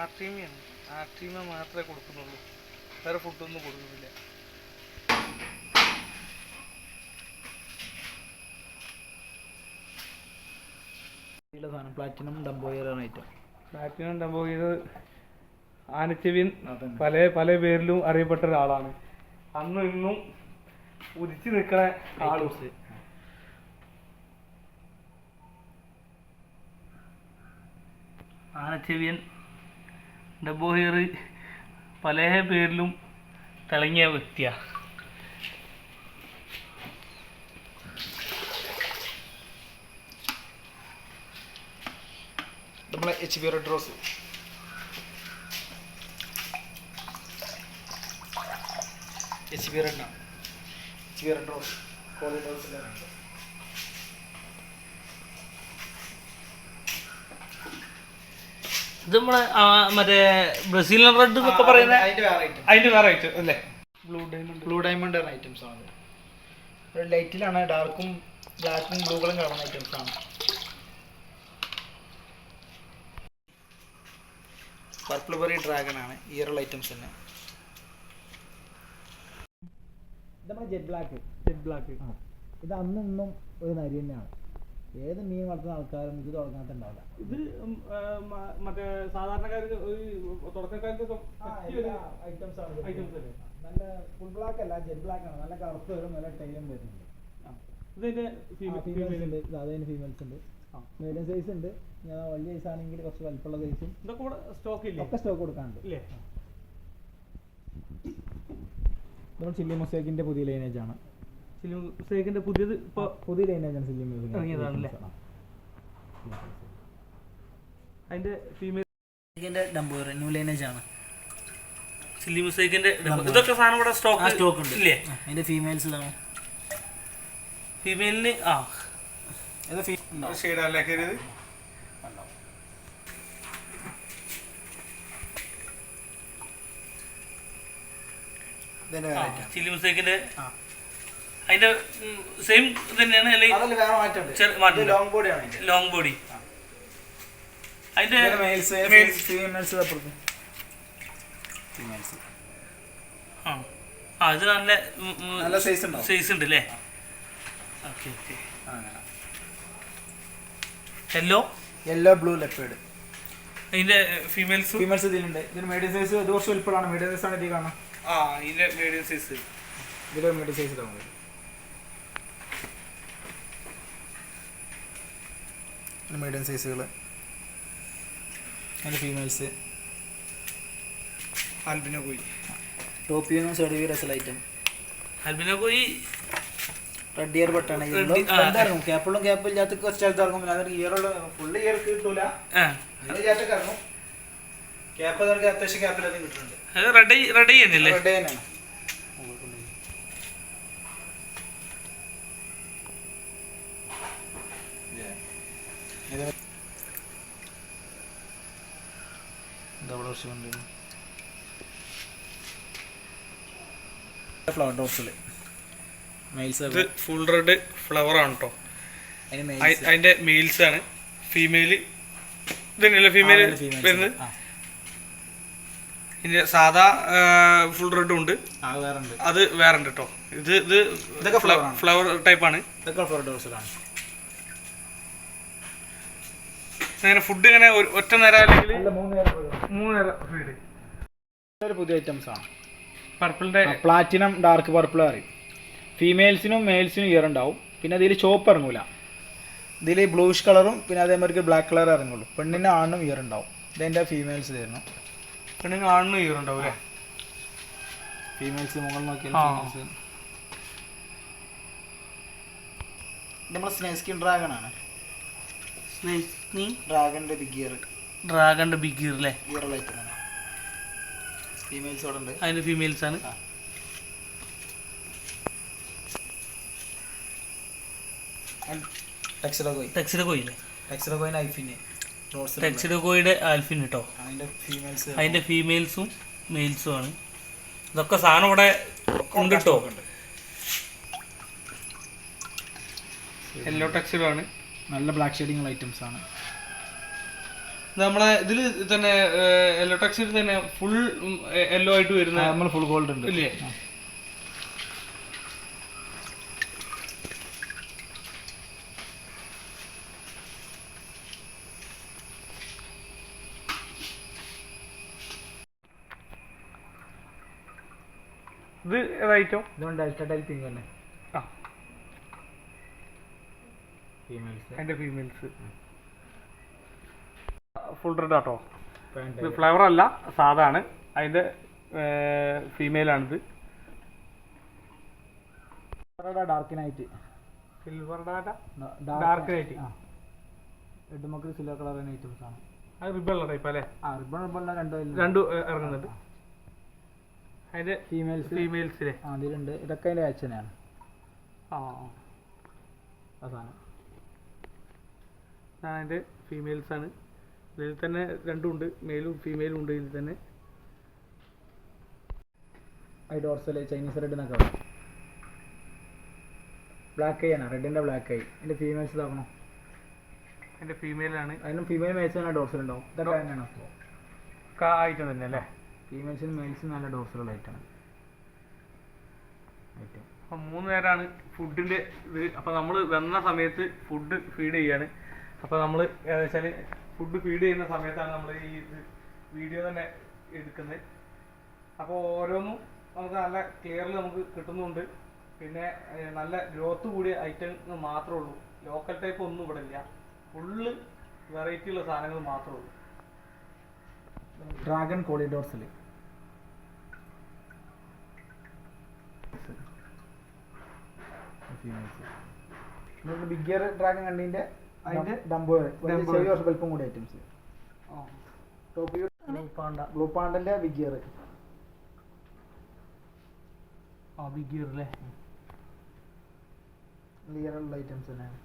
ആർട്ടീമിയാണ് ആർട്ടീമ മാത്രമേ കൊടുക്കുന്നുള്ളൂ. വേറെ ഫുഡൊന്നും കൊടുക്കുന്നില്ല. സാധനം. Platinum dumbo ear item platinum dumbo ear ആനച്ചെവിൻ. പല പല പേരിലും അറിയപ്പെട്ട ഒരാളാണ്. അന്നും ഇന്നും ഉദിച്ചു നിൽക്കണ ആളൂസ് ആനച്ചെവിയൻ ഡബോഹിയർ പല പേരിലും തിളങ്ങിയ വ്യക്തിയാണ് നമ്മളെ H B red rose H B red ആണ്. എച്ച് ബി റെഡ് റോസ് കോളിൻ റോസിന്റെ ഇത് നമ്മളെ മറ്റേ ബ്രസീലിയൻ റെഡ് എന്നൊക്കെ പറയുന്ന അതിന്റെ വേറെ ഐറ്റം അതിന്റെ വേറെ ഐറ്റം അല്ലേ? Blue diamond blue diamond items ആണ്. ഒരു ലൈറ്റിലാണ് ഡാർക്കും ബ്ലാക്കും ബ്ലൂകളും കാണുന്ന ഐറ്റംസ് ആണ്. പർപ്പിൾ ബെറി ഡ്രാഗൺ ആണ് ഇയറുള്ള ഐറ്റംസ് തന്നെ. ഇത് നമ്മുടെ ജെറ്റ് ബ്ലാക്ക് ജെറ്റ് ബ്ലാക്ക് ഇത് അന്നും ഇന്നും ഒരു നരി തന്നെയാണ്. ഏത് മീൻ വളർത്തുന്ന ആൾക്കാരും ഇത് തുടങ്ങാത്തുണ്ടാവില്ല ഇത് ഉം, ആ, മറ്റേ സാധാരണക്കാർക്ക് ഒരു ഐറ്റംസ് ആണ് ഐറ്റംസ് നല്ല ഫുൾ ബ്ലാക്ക് അല്ല ജെറ്റ് ബ്ലാക്ക് ആണ്. നല്ല കറുപ്പ് വരും നല്ല ടൈലും വരുന്നുണ്ട്. ഫീമെയിൽസ് ഉണ്ട്. ഫീമെയിൽസ് ഉണ്ട്. മീഡിയം സൈസ് ഉണ്ട്. ഞാൻ വലിയ സൈസ് ആണെങ്കിൽ കുറച്ച് വലിപ്പമുള്ള സൈസും ഇതൊക്കെ സ്റ്റോക്ക് ഇല്ല? ഒക്കെ സ്റ്റോക്ക് കൊടുക്കാനുണ്ട്. നമ്മൾ ചില്ലി മൊസൈക്കിന്റെ പുതിയ ലൈനേജ് ആണ്. സേക്കിന്റെ പുതിയത് ഇപ്പോൾ പുതിയ ലൈനേജ് സിലിം ഇറങ്ങിയതാണല്ലേ? അതിന്റെ female dumbo ear new lineage ആണ്. ചില്ലി മുസൈക്കിന്റെ ഇതൊക്കെ സാധനം ഇവിടെ സ്റ്റോക്ക് സ്റ്റോക്ക് ഉണ്ട്. ഇല്ലേ? അതിന്റെ ഫീമെയിൽസിലാണ് ഫീമെയിലിന് ആ. ഇത് ഫീ ഷെയ്ഡല്ലേ കരുത് ഇതിന്റെ വേറെ item. ചില്ലി മുസൈക്കിന്റെ ആ. അതിന്റെ സെയിം തന്നെയാണ് അല്ലെങ്കിൽ. Long body. ലോങ് ബോഡി അതിന്റെ. ആ. ഇത് നല്ല നല്ല സൈസ് ഉണ്ട്? സൈസ് ഉണ്ട് അല്ലേ? Okay okay yellow yellow blue leopard ഇതിന്റെ ഫീമെയിൽസ് ഫീമെയിൽസ് ഇതിലുണ്ട്. ഇതിന് മീഡിയം സൈസ് ഇത് കുറച്ച് വലിപ്പമാണ്. മീഡിയം സൈസ് ആണ് ഇതിൽ കാണാം ആ ഇതിന്റെ മീഡിയം സൈസ് ഇതിലെ മീഡിയം സൈസ് ഇതാവും മീഡിയം സൈസുകൾ അതിന്റെ ഫീമെയിൽസ് ആൽബിനോ കോയി. ടോപ്പ് ചെയ്യുന്ന സെർഡിവി രസൽ item albino koi. Red ear ബട്ടാണ്. ഇറങ്ങും. ക്യാപ്പുള്ളും ക്യാപ്പ് ഇല്ലാത്ത കുറച്ച് സ്ഥലത്ത് ഇറങ്ങും. പിന്നെ അതൊരു ഇയറുള്ള ഫുള്ള് ഇയർ കിട്ടൂല. ചേട്ടൊക്കെ ഇറങ്ങും. ക്യാപ്പ് അതൊക്കെ അത്യാവശ്യം ക്യാപ്പിലൊക്കെ കിട്ടുന്നുണ്ട്. അത് റെഡി റെഡി ചെയ്യുന്നില്ലേ? റെഡ് തന്നെയാണ്. ഡബിൾ ഓപ്ഷൻ ഫ്ലവർ ഡോട്ട്സിൽ മെയിൽസ് ഇത് ഫുൾ റെഡ് ഫ്ലവർ ആണ് കേട്ടോ അതിന്റെ മെയിൽസ് ആണ്. ഫീമെയിൽ ഇതന്നെയല്ലേ ഫീമെയിൽ വരുന്നത്? ഇതിന്റെ സാധാ ഫുൾ റെഡും ഉണ്ട്. ആ വേറെ ഉണ്ട്. അത് വേറെ ഉണ്ട് കേട്ടോ ഇത് ഇത് ഫ്ലവർ ടൈപ്പ് ആണ്. ഇതൊക്കെ ഫ്ലവർ ഡോട്ട്സിലാണ് അങ്ങനെ ഫുഡ് ഇങ്ങനെ ഒറ്റ നേരം അല്ലെങ്കിൽ അല്ല മൂന്ന് നേരം മൂന്ന് ഫീഡ് പുതിയ ഐറ്റംസ് ആണ്. പർപ്പിളിന്റെ പ്ലാറ്റിനം ഡാർക്ക് പർപ്പിൾ പറയും. ഫീമെയിൽസിനും മെയിൽസിനും ഇയർ ഉണ്ടാവും. പിന്നെ അതിൽ ചോപ്പ് ഇറങ്ങൂല. ഇതിൽ ബ്ലൂഷ് കളറും പിന്നെ അതേമാതിരി ബ്ലാക്ക് കളർ ഇറങ്ങുള്ളൂ. പെണ്ണിന് ആണും ഇയർ ഉണ്ടാവും. ഇതെന്റെ ഫീമെയിൽസ് തരുന്നു പെണ്ണിന് ആണും ഇയർ ഉണ്ടാവും അല്ലേ? ഫീമെയിൽസ് മുകളിൽ നോക്കിയാൽ. ഫീമെയിൽസ് നമ്മൾ സ്നേസ്കിൻ ഡ്രാഗൺ ആണ്. ഡ്രാഗണിന്റെ ബിഗ് ഗിയർ ബിഗ് ഈർ അല്ലേ ഗിയർ ലൈറ്റ് ഫീമെയിൽസ് അവിടെ ഉണ്ട്. അതിന്റെ ഫീമെയിൽസ് ആണ്. ടെക്സിഡോഗോയി ടെക്സിഡോ കോയില്ലേ ടെക്സിഡോഗോയിന് ഐഫിന് റോഡ്സ് ടെക്സിഡോ ആൽഫിൻ കേട്ടോ അതിന്റെ ഫീമെയിൽസും മെയിൽസും ആണ്. ഇതൊക്കെ സാധനം ഇവിടെ ഉണ്ട് കേട്ടോ യെല്ലോ ടെക്സിഡോ ആണ്. നല്ല ബ്ലാക്ക് ഷെയ്ഡിങ് ഐറ്റംസ് ആണ്. നമ്മളെ ഇതിൽ തന്നെ യെല്ലോ എലക്ട്രിക്സിൽ തന്നെ ഫുൾ യെല്ലോ ആയിട്ട് വരുന്ന നമ്മൾ ഫുൾ ഗോൾഡ് ഉണ്ട്. ഇല്ലേ? ഇത് ഏതായിട്ടോ ഇതുകൊണ്ട് ഡെൽറ്റ ടൈപ്പിംഗ് തന്നെ. ആ ഫീമെയിൽസ് അതിന്റെ ഫീമെയിൽസ് ഫുൾ റെഡ് ആട്ടോ? ഇത് ഫ്ലവർ അല്ല സാധാണ്. അതിന്റെ ഫീമെയിൽ ആണിത്. ഡാർക്ക് നൈറ്റ് സിൽവർ ഡാറ്റ നൈറ്റ് റെഡ് എട്ടുമക്കൾ സിൽവർ കളർ ഐറ്റംസ് ആണ് അത് റിബൺ ടൈപ്പ് അല്ലേ? ആ റിബൺ റിബൺ രണ്ട് രണ്ട് ഇറങ്ങുന്നുണ്ട് അതിന്റെ ഫീമെയിൽസ് ഫീമെയിൽസിലെ ആ അതിലുണ്ട് ഇതൊക്കെ അതിന്റെ അച്ഛനെയാണ് ആ ആ. അതിന്റെ അതിന്റെ ഫീമെയിൽസ് ആണ്. ഇതിൽ തന്നെ രണ്ടും ഉണ്ട്. മെയിലും ഫീമെയിലും ഉണ്ട് ഇതിൽ തന്നെ. ഐ ഡോർസൽ ചൈനീസ് റെഡ് എന്നൊക്കെ പറയും. ബ്ലാക്ക് ഐ ആണ്. റെഡിന്റെ ബ്ലാക്ക് ഐ അതിന്റെ ഫീമെയിൽസ് ആക്കണോ എന്റെ ഫീമെയിലാണ് അതിനും ഫീമെയിൽ മേൽസ് നല്ല ഡോർസൽ ഉണ്ടാവും. ഇതൊക്കെ തന്നെയാണ് അപ്പോൾ ഐറ്റം തന്നെ അല്ലേ? ഫീമെയിൽസിനും മെയിൽസിനും നല്ല ഡോർസലുള്ള ഐറ്റാണ് ഐറ്റം അപ്പം മൂന്ന് നേരമാണ് ഫുഡിന്റെ ഇത്. അപ്പം നമ്മൾ വന്ന സമയത്ത് ഫുഡ് ഫീഡ് ചെയ്യാണ്. അപ്പോൾ നമ്മൾ ഏകദേശം ഫുഡ് ഫീഡ് ചെയ്യുന്ന സമയത്താണ് നമ്മൾ ഈ ഇത് വീഡിയോ തന്നെ എടുക്കുന്നത്. അപ്പോൾ ഓരോന്നും നമുക്ക് നല്ല ക്ലിയറിൽ നമുക്ക് കിട്ടുന്നുണ്ട്. പിന്നെ നല്ല ഗ്രോത്ത് കൂടിയ ഐറ്റം മാത്രമേ ഉള്ളൂ. ലോക്കൽ ടൈപ്പ് ഒന്നും ഇവിടെ ഇല്ല. ഫുള്ള് വെറൈറ്റി ഉള്ള സാധനങ്ങൾ മാത്രമേ ഉള്ളൂ. ഡ്രാഗൺ കോളിഡോർസിൽ ബിഗ് ബിഗിയർ ഡ്രാഗൺ കണ്ടിന്റെ? അതിന്റെ ഡംബോ വലിപ്പം കൂടി ഐറ്റംസ് ബ്ലൂ പാണ്ടന്റെ ബിഗിയർ ആ ബിഗ് ഗിയർ അല്ലേ ക്ലിയർ ഐറ്റംസ് തന്നെയാണ്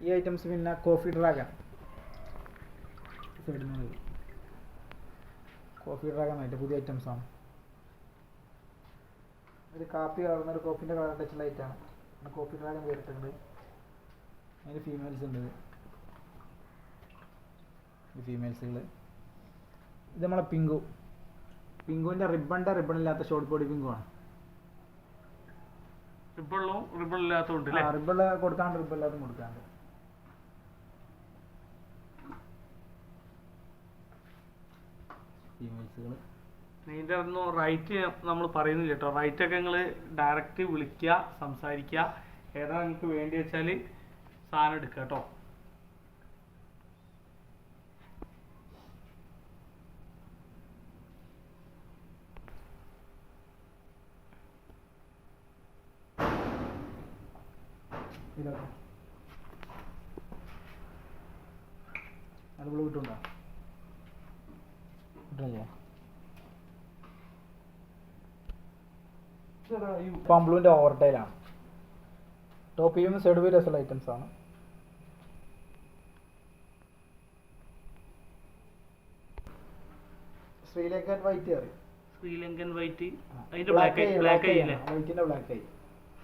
ഈ ഐറ്റംസ് പിന്നെ കോഫി ഡ്രാഗൺ കോഫി ഡ്രാഗൺ ആയിട്ട് പുതിയ ഐറ്റംസ് ആണ്. ഒരു കാപ്പി കളർന്ന ഒരു കോപ്പിന്റെ കളർ ടച്ച് ലൈറ്റ് പിന്നെ കോഫി കളർ വേറിട്ടുണ്ട് അതിന് ഫീമെയിൽസ് ഉണ്ട് ഇത്. ഫീമെയിൽസുകൾ ഇത് നമ്മളെ പിങ്കു. പിങ്കുവിന്റെ റിബണിന്റെ റിബൺ ഇല്ലാത്ത ഷോർട്ട് ബോഡി പിങ്കു ആണ്. ഇല്ലാത്തതുണ്ട് അല്ലേ? റിബൺ കൊടുക്കാണ്ട് റിബൺ ഇല്ലാത്ത കൊടുക്കാണ്ട്. ഫീമെയിൽസുകൾ ഇതിന്റെ ഒന്നും റൈറ്റ് നമ്മൾ പറയുന്നില്ല കേട്ടോ. റൈറ്റ് ഒക്കെ നിങ്ങൾ ഡയറക്റ്റ് വിളിക്കുക സംസാരിക്കുക. ഏതാ നിങ്ങൾക്ക് വേണ്ടി വെച്ചാൽ സാധനം എടുക്കുക കേട്ടോ. ഇതൊക്കെ. വിട്ടുണ്ടോ കിട്ടുണ്ടോ പമ്പ്ലൂന്റെ ഓവർടൈലാണ് ടോപ്പ് ചെയ്യുന്ന സൈഡ് വീ രസമുള്ള ഐറ്റംസ് ആണ്. ശ്രീലങ്കൻ വൈറ്റ് അറിയും ശ്രീലങ്കൻ വൈറ്റ് അതിന്റെ ബ്ലാക്ക് ബ്ലാക്ക് ആയില്ലേ വൈറ്റിന്റെ ബ്ലാക്ക് ആയി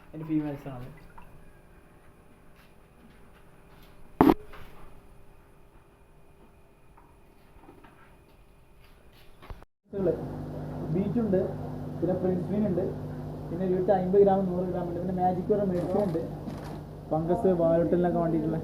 അതിന്റെ ഫീമെയിൽസ് ആണ്. ബീച്ച് ഉണ്ട്. പിന്നെ പ്രിൻസ് മീൻ ഉണ്ട്. പിന്നെ ഇരുപത്തി അമ്പത് ഗ്രാം നൂറ് ഗ്രാം ഉണ്ട്. പിന്നെ മാജിക് വരെ മേടിച്ചുണ്ട് ഫംഗസ് വാലോട്ടിനൊക്കെ വേണ്ടിയിട്ടുള്ള.